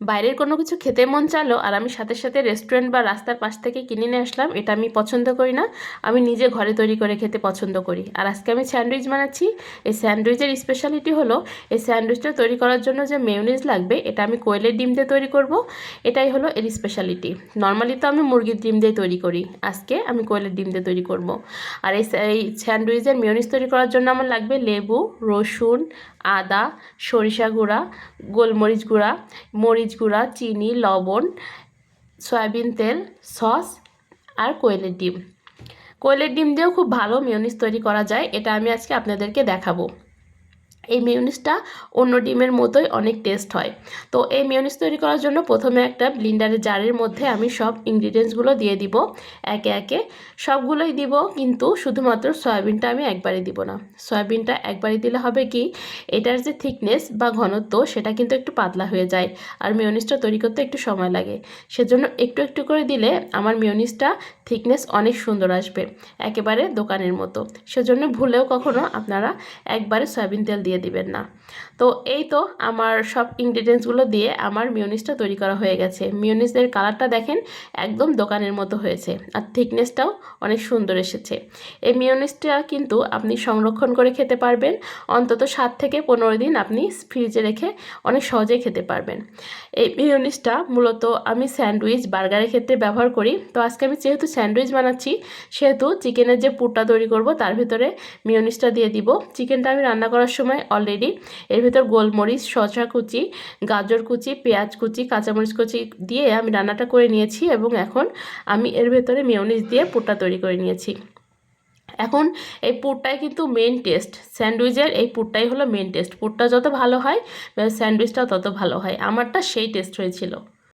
বাইরের কোনো কিছু খেতে মন চালো আর আমি সাথে সাথে রেস্টুরেন্ট বা রাস্তার পাশ থেকে কিনে নিয়ে আসলাম, এটা আমি পছন্দ করি না। আমি নিজে ঘরে তৈরি করে খেতে পছন্দ করি। আর আজকে আমি স্যান্ডউইচ বানাচ্ছি। এই স্যান্ডউইচের স্পেশালিটি হলো এই স্যান্ডউইচটা তৈরি করার জন্য যে মেয়নিজ লাগবে, এটা আমি কোয়েলের ডিম দিয়ে তৈরি করব। এটাই হলো এর স্পেশালিটি নর্মালি তো আমি মুরগির ডিম দিয়ে তৈরি করি। আজকে আমি কোয়েলের ডিম দিয়ে তৈরি করব। আর এই স্যান্ডউইচের মেয়নিজ তৈরি করার জন্য আমার লাগবে লেবু, রসুন, আদা, সরিষা গুঁড়া, গোলমরিচ গুঁড়া, মরিচ গুঁড়া, চিনি, লবণ, সয়াবিন তেল, সস আর কোয়েলের ডিম। কোয়েলের ডিম দিয়েও খুব ভালো মিউনিস তৈরি করা যায়, এটা আমি আজকে আপনাদেরকে দেখাবো। এই মিউনিসটা অন্য ডিমের মতোই অনেক টেস্ট হয়। তো এই মিউনিস তৈরি করার জন্য প্রথমে একটা ব্লিন্ডারের জারের মধ্যে আমি সব ইনগ্রিডিয়েন্টসগুলো দিয়ে দিব। একে একে সবগুলোই দিব, কিন্তু শুধুমাত্র সয়াবিনটা আমি একবারই দিব না। সয়াবিনটা একবারই দিলে হবে কি, এটার যে থিকনেস বা ঘনত্ব সেটা কিন্তু একটু পাতলা হয়ে যায়, আর মিউনিসটা তৈরি করতে একটু সময় লাগে। সেজন্য একটু একটু করে দিলে আমার মিউনিসটা থিকনেস অনেক সুন্দর আসবে, একেবারে দোকানের মতো। সেজন্য ভুলেও কখনো আপনারা একবারে সয়াবিন তেল দিয়ে দিবেন না। তো এই তো আমার সব ইনগ্রিডিয়েন্টসগুলো দিয়ে আমার মিউনিসটা তৈরি করা হয়ে গেছে। মিউনিসের কালারটা দেখেন একদম দোকানের মতো হয়েছে আর থিকনেসটাও অনেক সুন্দর এসেছে। এই মিউনিসটা কিন্তু আপনি সংরক্ষণ করে খেতে পারবেন। অন্তত সাত থেকে পনেরো দিন আপনি ফ্রিজে রেখে অনেক সহজেই খেতে পারবেন। এই মিউনিসটা মূলত আমি স্যান্ডউইচ বার্গারের ক্ষেত্রে ব্যবহার করি। তো আজকে আমি যেহেতু স্যান্ডউইচ বানাচ্ছি, সেহেতু চিকেনের যে পুরটা তৈরি করব, তার ভিতরে মিউনিসটা দিয়ে দিব। চিকেনটা আমি রান্না করার সময় অলরেডি এর ভিতর গোলমরিচ, শসা কুচি, গাজর কুচি, পেঁয়াজ কুচি, কাঁচামরিচ কুচি দিয়ে আমি রান্নাটা করে নিয়েছি এবং এখন আমি এর ভেতরে মেয়নিস দিয়ে পুরটা তৈরি করে নিয়েছি। এখন এই পুরটাই কিন্তু মেন টেস্ট স্যান্ডউইচের এই পুরটাই হলো মেন টেস্ট পুরটা যত ভালো হয় স্যান্ডউইচটা তত ভালো হয়। আমারটা সেই টেস্ট হয়েছিল।